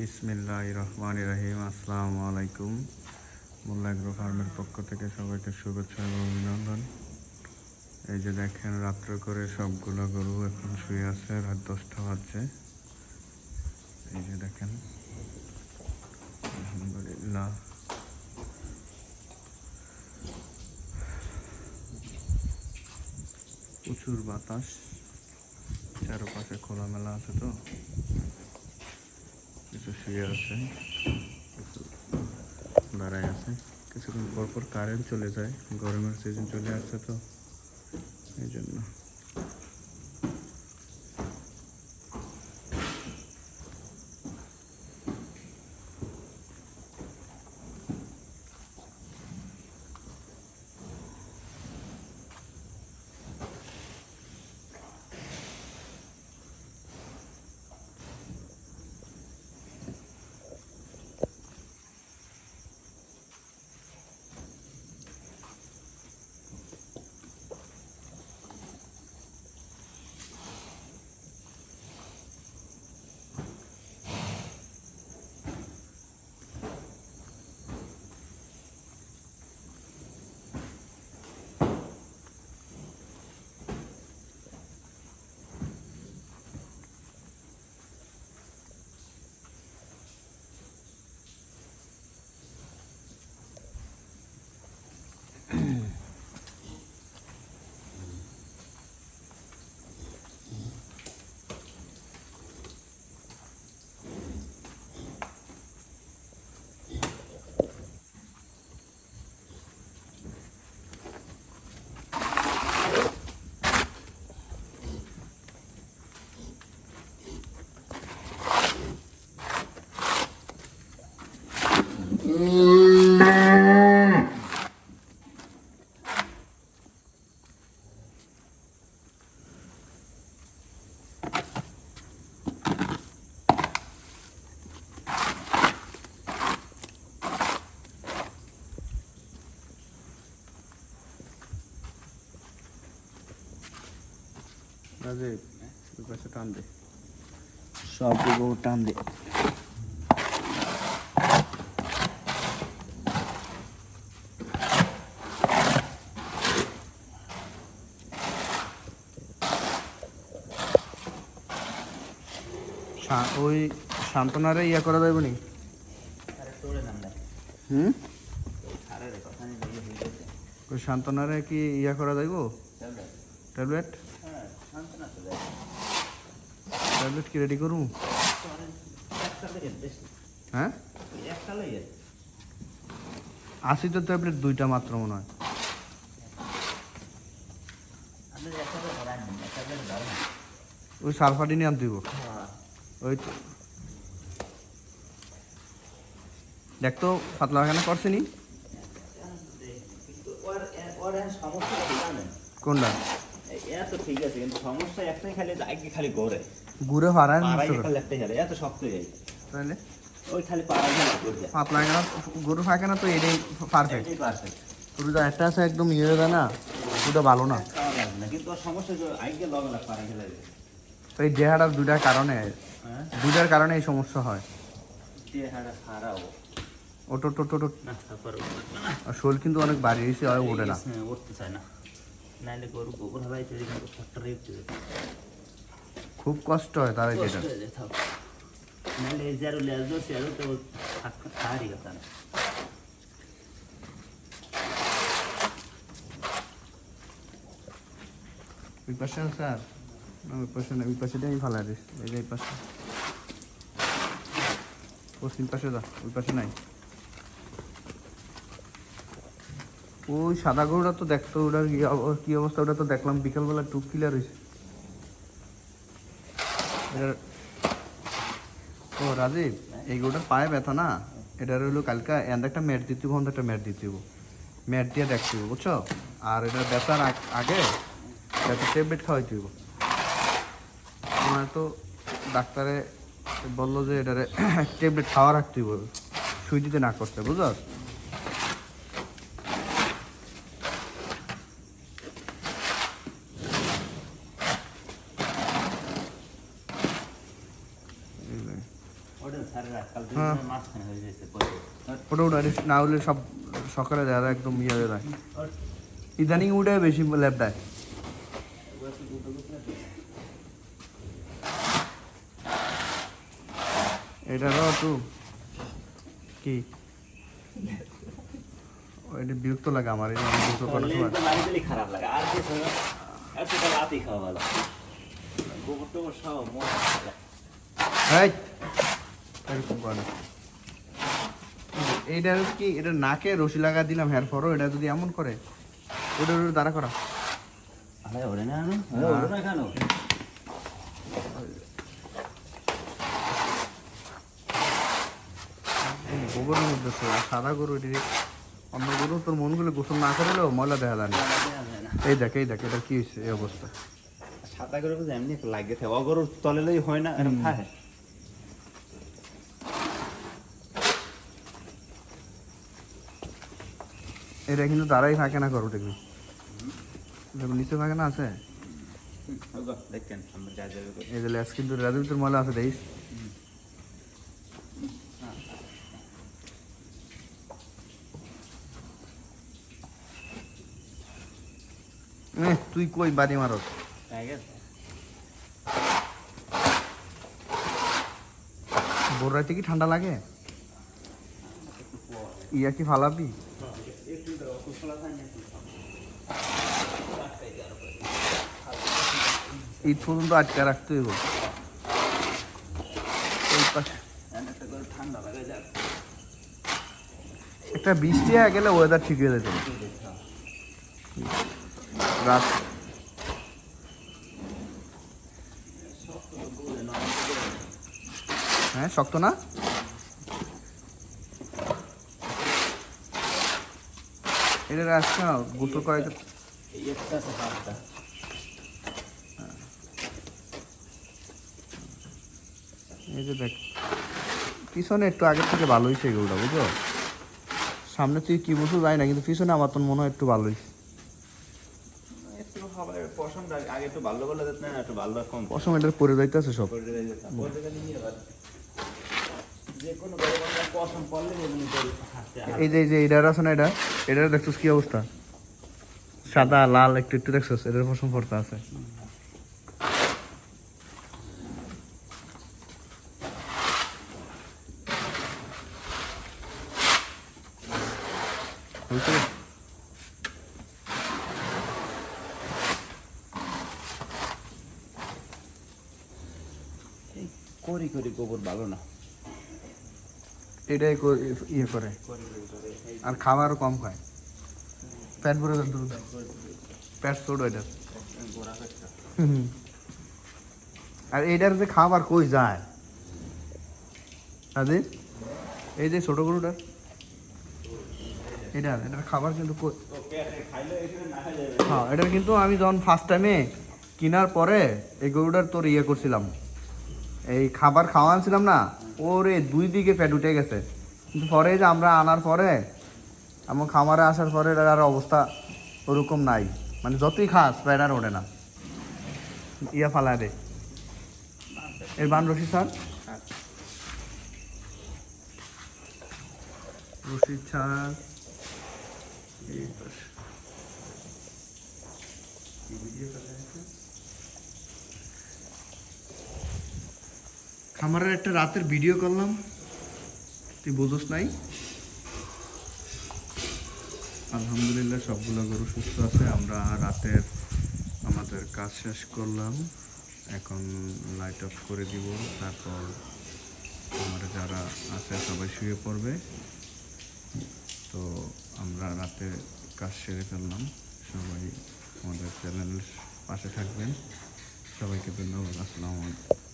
বিসমিল্লাহ রহমান রহিম আসসালামু আলাইকুম মোল্লা এগ্রো ফার্মের পক্ষ থেকে সবাইকে শুভেচ্ছা এবং অভিনন্দন। এই যে দেখেন, রাত্রে করে সবগুলো গরু এখন শুয়ে আছে, রাত দশটা বাজছে। এই যে দেখেন, আলহামদুলিল্লাহ। প্রচুর বাতাস, চারপাশে খোলামেলা আছে তো। শুয়ে আছে। দাঁড়ায় আছে। কিছুক্ষণ পর পর কারেন্ট চলে যায়। গরমের সিজন চলে আসছে তো, এই জন্য। রাজীব ওই পাশে টান দে সবগুলো টান দে ওই সান্ত্বনারে ইয়া করা যাবে নি? হুম? ওই সান্ত্বনারে কি ইয়া করা যাইব? ট্যাবলেট? ট্যাবলেট কি রেডি করুন হ্যাঁ? আশি তো ট্যাবলেট দুইটা মাত্র মনে হয়। ওই সালফাডিনি আনতে ওই তো। দেখতো পাতলা পায়খানা করছে নি। কোনটা? একটা আছে একদম ইয়ে না, ওটা ভালো না। কিন্তু সমস্যা তো এই দেহাটার দুটার কারণে দুটার কারণে এই সমস্যা হয়। ওটো টো টো শরীর কিন্তু অনেক বাড়ি হয়েছে আর ওঠে না। হ্যাঁ, উঠতে চায় না। নাইলে গরু গোবর খুব কষ্ট হয় তার নাইলে যারো লেজ তো কথা না। না ওই পাশে না, ওই পাশে আমি ফালাই দিস। এই যে এই পাশে। পাশে যা, ওই পাশে নাই। ওই সাদা গরুটা তো দেখতো ওটার কি অবস্থা? ওটা তো দেখলাম বিকালবেলা টুক কিলার হয়েছে ও, রাজীব, এই গরুটার পায়ে ব্যথা না? এটার হইল কালকে এন্ড একটা ম্যাট দিতে হব একটা ম্যাট দিতে হব ম্যাট দিয়ে দেখতে হব বুঝছ? আর এটা ব্যথার আগ- একটা ট্যাবলেট খাওয়াইতে হইব। আমার তো ডাক্তারে বলল যে এটারে ট্যাবলেট খাওয়া রাখতে হইব, সুই দিতে না করতে বুঝলো হ্যাঁ। না হলে সব সকালে একদম ইয়ে ইদানিং উঠে বেশি ল্যাব দেয়। এটারও তো। কি? এটা বিরক্ত লাগে আমার এই যে করার সময় খারাপ লাগে। আর কিছু না। এতটা রাতই খাওয়া ভালো। গোবর টোবর সব এই এরকম করে এইটা কি এটা নাকে রশি লাগা দিলাম হেয়ার ফরও এটা যদি এমন করে ওটা ওটা দাঁড়া করা। আরে ওরে না ওরে না কেন? মধ্যে তো, সাদা গরু এটি অন্য গরু তোর মনগুলো গোসল না করলেও ময়লা দেখা যায় না। এই দেখ এই দেখ এটা কি হয়েছে এই অবস্থা? সাদা গরু এমনি লাগে থাকে অগরুর তলেলেই হয় না এরকম এটা কিন্তু দাঁড়াই থাকে না গরু দেখবি দেখবি নিচে থাকে না আছে। এই যে লেস কিন্তু ময়লা আছে দেখিস? তুই কই বাড়ি মারস? বোর কি ঠান্ডা লাগে? ইয়া কি ফালাবি? ঈদ পর্যন্ত আটকে রাখতে হইব। একটা বৃষ্টি হয়ে গেলে ওয়েদার ঠিক হয়ে যেত রাত হ্যাঁ শক্ত না। এটা আজকে গোসল করাইতে এই যে দেখ পিছনে একটু আগের থেকে ভালো হয়েছে এগুলোটা বুঝো সামনে তুই কি বুঝো যাই না কিন্তু পিছনে আমার তো মনে হয় একটু ভালো হয়েছে না অসম এটার পরে যাইতেছে সব। এই যে এই যে এটার আছে না এটা? এটার দেখছিস কি অবস্থা? সাদা লাল একটু একটু দেখছিস? এটার পশম পড়তে আছে। করি করি গোবর ভালো না। এটাই ইয়ে করে। আর খাবারও কম খায়। পেট ভরে দ্রুত পেট ছোট এটার আর এইটার যে খাবার কই যায়? তাদের এই যে ছোট গরুটার। এটার এটার খাবার কিন্তু হ্যাঁ এটার কিন্তু আমি যখন ফার্স্ট টাইমে কেনার পরে এই গরুটার তোর ইয়ে করছিলাম। এই খাবার খাওয়ানছিলাম না ওরে, দুই দিকে পেট উঠে গেছে। কিন্তু পরে যে আমরা আনার পরে, আমার খামারে আসার পরে আর অবস্থা ওরকম নাই। মানে যতই খাস পেট আর ওঠে না। ইয়া ফালা দে। এর বান রশি স্যার? রশিদ স্যার করা আছে? খামারের একটা রাতের ভিডিও করলাম। তুই বোঝস নাই? আলহামদুলিল্লাহ সবগুলো গরু সুস্থ আছে। আমরা রাতের আমাদের কাজ শেষ করলাম। এখন লাইট অফ করে দিব। তারপর আমরা যারা আছে, সবাই শুয়ে পড়বে। তো আমরা রাতে কাজ সেরে ফেললাম। সবাই আমাদের চ্যানেল পাশে থাকবেন। সবাইকে ধন্যবাদ। আসসালামু আলাইকুম।